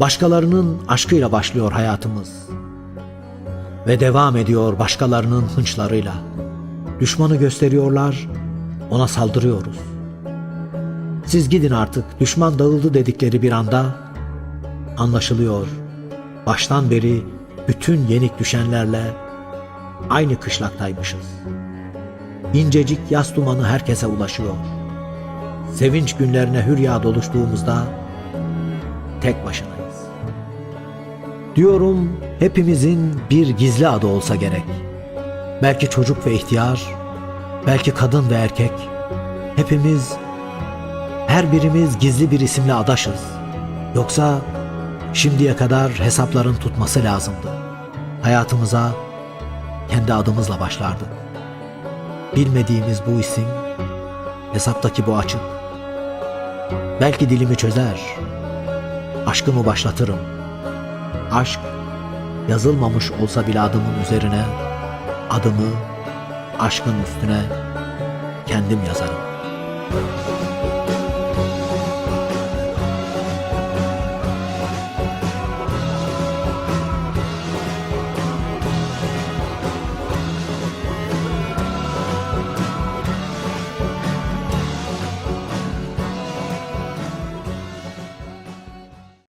Başkalarının aşkıyla başlıyor hayatımız. Ve devam ediyor başkalarının hınçlarıyla. Düşmanı gösteriyorlar, ona saldırıyoruz. Siz gidin artık, düşman dağıldı dedikleri bir anda anlaşılıyor. Baştan beri bütün yenik düşenlerle aynı kışlaktaymışız. İncecik yaz dumanı herkese ulaşıyor. Sevinç günlerine hürya doluştuğumuzda tek başınayız. Diyorum hepimizin bir gizli adı olsa gerek. Belki çocuk ve ihtiyar, belki kadın ve erkek. Hepimiz, her birimiz gizli bir isimle adaşız. Yoksa şimdiye kadar hesapların tutması lazımdı. Hayatımıza kendi adımızla başlardık. Bilmediğimiz bu isim, hesaptaki bu açık. Belki dilimi çözer, aşkımı başlatırım. Aşk, yazılmamış olsa bile adımın üzerine, adımı aşkın üstüne kendim yazarım.